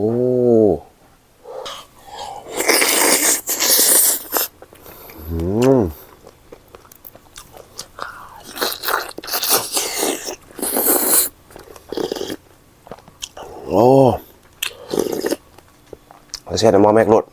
โอ้อืมโอ้เอาเสียน้ำมอแมกรถ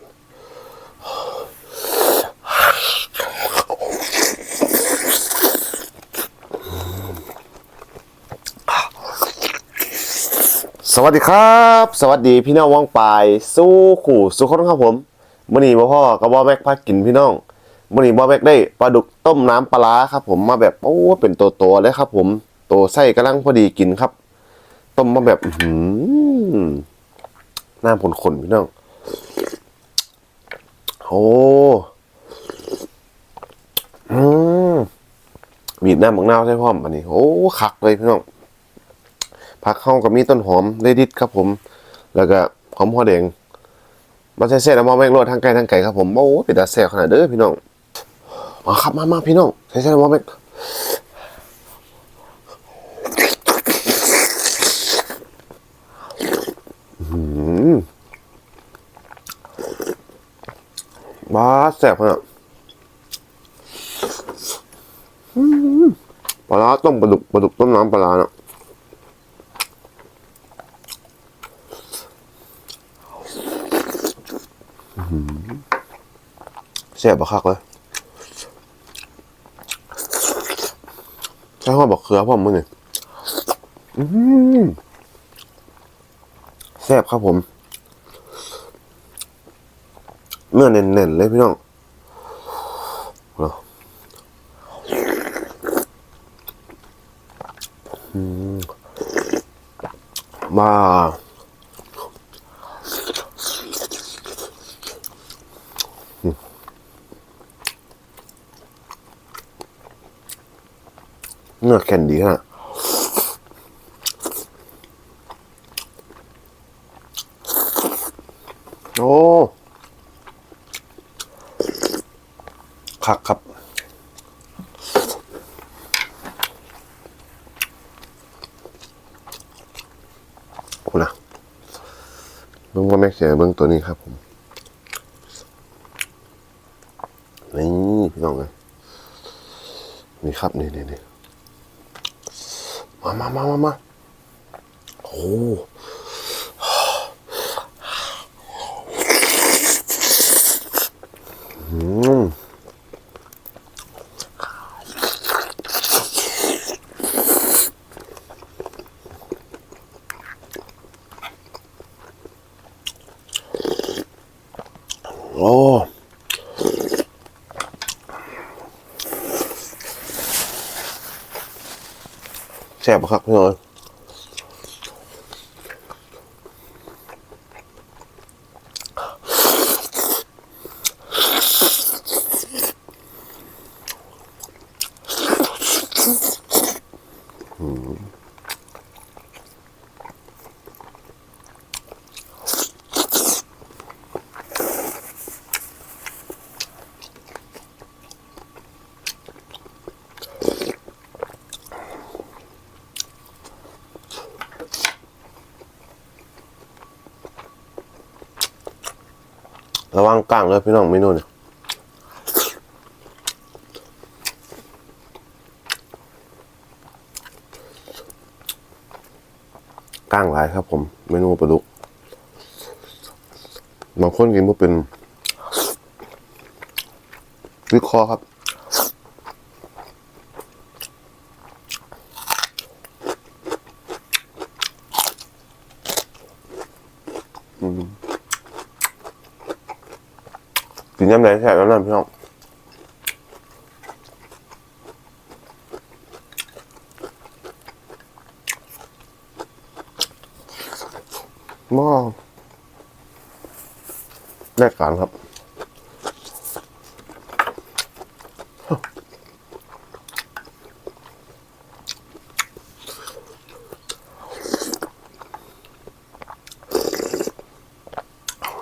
สวัสดีครับ สวัสดีพี่น้องว่องปายสู้ขู่สู้คนครับผมมื่อนี้บ่พ่อกับ่แบกพากินพี่น้องมื่อนี้บ่แบกได้ปลาดุกต้มน้ำปลาครับ ผมมาแบบโอ้เป็นตัวโตๆเลยครับ ผมโตไส้กำลังพอดีกินครับ ต้มมาแบบหือน้ำขนๆพี่น้องโอ้อืมบีบน้ำบักนาใช่พร้อมอันนี้โอ้คักเลยพี่น้อง ผักเข้ากับมีต้นหอมเลดิสครับผม แล้วก็หอมหัวแดงมาใส่เส้นแล้วมาแม่งโรดทางไกลทางไก่ครับผมโอ้เป็นตาแซ่บขนาดเด้อพี่น้องมาครับมามาพี่น้องใส่เส้นแล้วมาแม่งอื้อหือมาแซ่บขนาดอื้อหือปลาต้มปลาดุกปลาดุกต้มน้ำปลาเนาะ แซ่บบักคักเลยใช่ว่าบักเขือผมมึงนี่อื้อหือแซ่บครับผม เนื้อเน่นๆเลยพี่น้องเอาอืมมา เนื้อแข็งดีฮะโอ้คักครับโอ้นะเบิ้งว่าแม็กเสียเบิ้งตัวนี้ครับผม นี่พี่น้องเลยนี่ครับนี่นี่นี่มามามามามาโอ้อืมโอ้ แซ่บครับพี่น้อง ระวังกลางเลยพี่น้องเมนูเนี่ยกลางหลายครับผม เมนูปลาดุกบางคนกินพวกเป็นวิเคราะห์ครับ กินยำแดงแซ่บแล้วนั่นพี่น้องหม้อแรกการครับ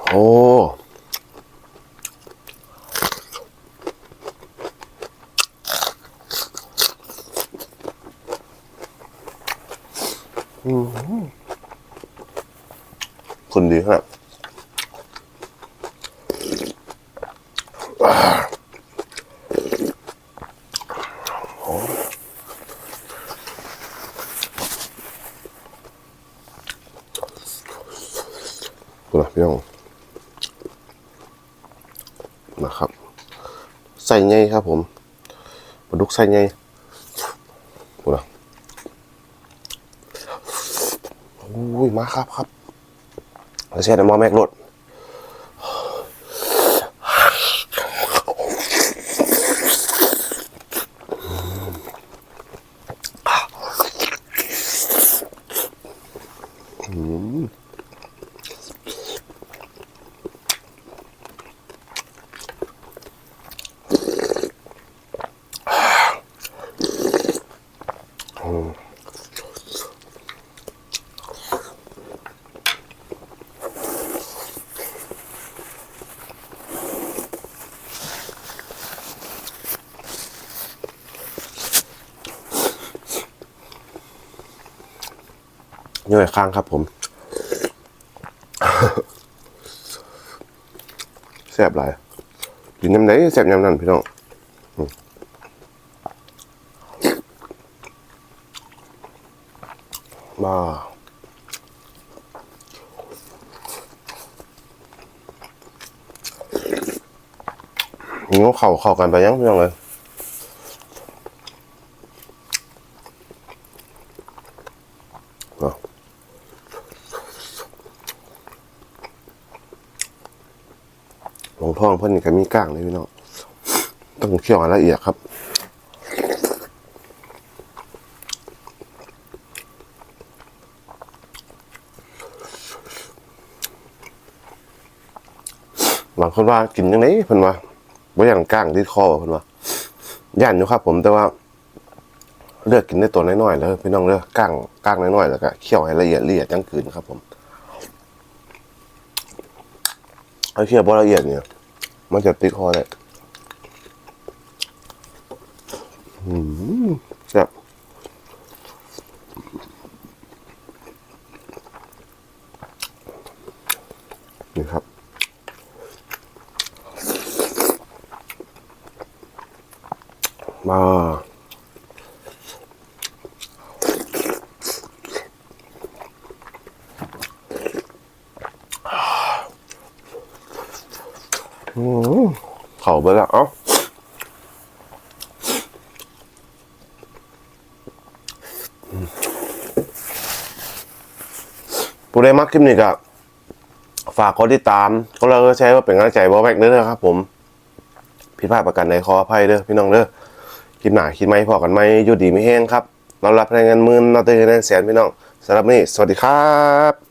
โอ้ คนดีครับดูนะพี่น้องนะครับ ใส่ไงครับผมปลาดุกใส่ไงดูนะ อุ้ยมาครับครับแล้วเช่นหม้อแม็กรถ ย่อยข้างครับผมแซ่บหลายกินน้ำไหนแซ่บน้ำนั้นพี่น้องมาหิวเข่าเข้ากันไปยังพี่น้องเลยเอาห ลวงพ่อเพิ่นนี่ก็มีก้างเลยพี่น้องต้องเคี่ยวให้ละเอียดครับบางคนว่ากินยังไงเพิ่นว่าบ่ย่านก้างที่คอเพิ่นว่าย่านอยู่ครับ ผมแต่ว่า เลือกกินได้ตัวน้อยๆแล้วพี่น้องเลือกก้างก้างน้อยๆแล้วก็เคี่ยวให้ละเอียดละเอียดจังคืนครับ ผมเอาเคี่ยวบ่ละเอียดเนี่ย มันจะติดคอเลยอืมแซ่บนี่ครับ มา เข่าไปล้วเอ้าผู้ใดมักคลิปนี้ก็ฝากกดติดตามก็เราก็ใช้ว่าเป็นกำลังใจบอแบกเด้อครับ ผมผิดพลาดประกันในขออภัยเด้อพี่น้องเด้อคลิปหนาคิดไหมพอกันไหมอยู่ดีไม่แห้งครับเรารับพนักงานมื่นเราเตือนแสนพี่น้องสำหรับนนี้ สวัสดีครับ